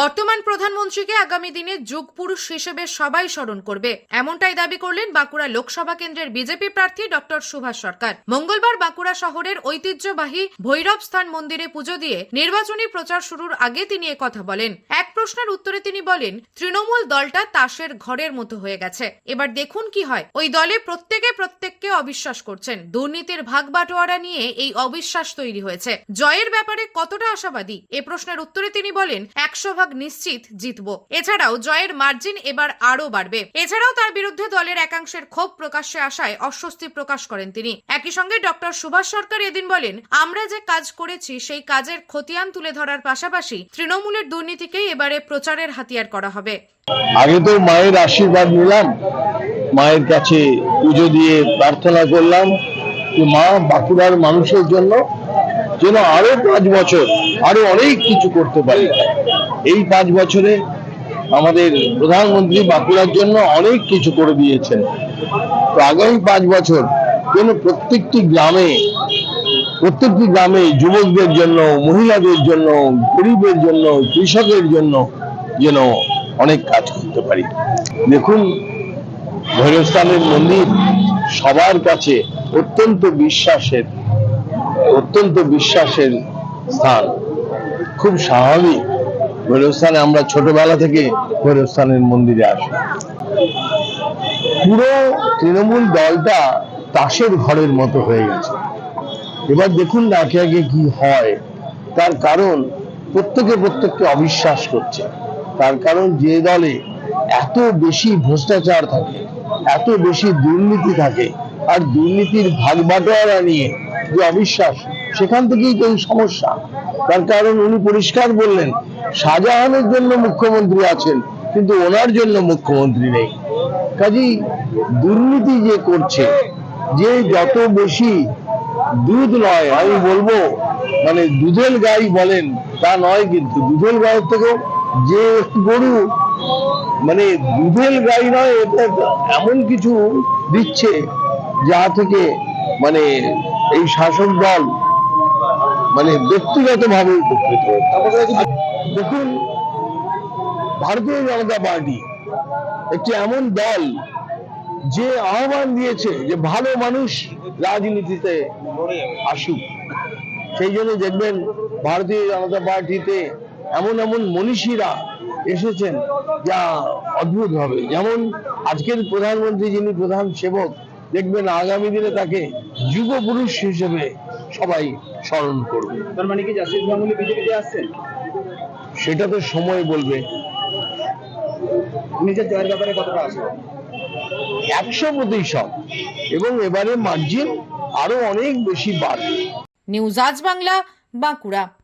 বর্তমান প্রধানমন্ত্রীকে আগামী দিনে যুগ পুরুষ হিসেবে সবাই স্মরণ করবে। এমনটাই দাবি করলেন বাঁকুড়া লোকসভা কেন্দ্রের বিজেপি প্রার্থী ডক্টর সুভাষ সরকার। মঙ্গলবার বাঁকুড়া শহরের ঐতিহ্যবাহী ভৈরব স্থান মন্দিরে পুজো দিয়ে নির্বাচনী প্রচার শুরুর আগে তিনি কথা বলেন। প্রশ্নের উত্তরে তিনি বলেন, তৃণমূল দলটা তাসের ঘরের মতো হয়ে গেছে। এবার দেখুন কি হয়। ওই দলে প্রত্যেকে প্রত্যেককে অবিশ্বাস করছেন। দুর্নীতির ভাগ বাটোয়ারা নিয়ে এই অবিশ্বাস তৈরি হয়েছে। জয়ের ব্যাপারে কতটা আশাবাদী? এ প্রশ্নের উত্তরে তিনি বলেন, একশো ভাগ নিশ্চিত জিতব। এছাড়াও জয়ের মার্জিন এবার আরও বাড়বে। এছাড়াও তার বিরুদ্ধে দলের একাংশের ক্ষোভ প্রকাশ্যে আসায় অস্বস্তি প্রকাশ করেন তিনি। একই সঙ্গে ডক্টর সুভাষ সরকার এদিন বলেন, আমরা যে কাজ করেছি, সেই কাজের খতিয়ান তুলে ধরার পাশাপাশি তৃণমূলের দুর্নীতিকেই এবারে প্রচারের হাতিয়ার করা হবে। আগে তো মায়ের আশীর্বাদ নিলাম, মায়ের কাছে পুজো দিয়ে প্রার্থনা করলাম যে মা বাঁকুড়ার মানুষের জন্য যেন আরও পাঁচ বছর, আরও অনেক কিছু করতে পারি। এই পাঁচ বছরে আমাদের প্রধানমন্ত্রী বাঁকুড়ার জন্য অনেক কিছু করে দিয়েছেন। তো আগামী পাঁচ বছর যেন প্রত্যেকটি গ্রামে প্রত্যেকটি গ্রামে যুবকদের জন্য, মহিলাদের জন্য, গরিবের জন্য, কৃষকের জন্য যেন অনেক কাজ করতে পারি। দেখুন ভৈরবস্থানের মন্দির সবার কাছে অত্যন্ত বিশ্বাসের অত্যন্ত বিশ্বাসের স্থান। খুব স্বাভাবিক ভৈরবস্থানে আমরা ছোটবেলা থেকে ভৈরবস্থানের মন্দিরে আসি। পুরো তৃণমূল দলটা তাসের ঘরের মতো হয়ে গেছে। এবার দেখুন না আগে আগে কি হয়। তার কারণ প্রত্যেকে প্রত্যেককে অবিশ্বাস করছে। তার কারণ যে দলে এত বেশি ভ্রষ্টাচার থাকে, এত বেশি দুর্নীতি থাকে, আর দুর্নীতির ভাগ বাটোয়ারা নিয়ে যে অবিশ্বাস, সেখান থেকেই তো এই সমস্যা। তার কারণ উনি পরিষ্কার বললেন, শাহজাহানের জন্য মুখ্যমন্ত্রী আছেন, কিন্তু ওনার জন্য মুখ্যমন্ত্রী নেই। কাজেই দুর্নীতি যে করছে, যে যত বেশি দুধ নয়, আমি বলব মানে দুধের গাই বলেন, তা নয় কিন্তু, দুধের গায়ের থেকেও যে গরু মানে দুধের গাই নয়, এটা এমন কিছু দিচ্ছে যা থেকে মানে এই শাসক দল মানে ব্যক্তিগত ভাবে উপকৃত দেখুন, ভারতীয় জনতা পার্টি একটি এমন দল যে আহ্বান দিয়েছে যে ভালো মানুষ রাজনীতিতে আসুক সেই জন্য দেখবেন ভারতীয় জনতা পার্টিতে এমন এমন মনীষীরা এসেছেন যা অদ্ভুত হবে যেমন আজকের প্রধানমন্ত্রী যিনি প্রধান সেবক দেখবেন আগামী দিনে তাকে যুগ পুরুষ হিসেবে সবাই স্মরণ করবে। তার মানে কি জাস্টিস গাঙ্গুলি বিজেপিতে আসছেন? সেটা তো সময় বলবে। নিজের জয়ের ব্যাপারে কতটা আছে একশো প্রতিশত। এবং এবারে মার্জিন আরও অনেক বেশি বাড়বে। নিউজ আজ বাংলা বাঁকুড়া।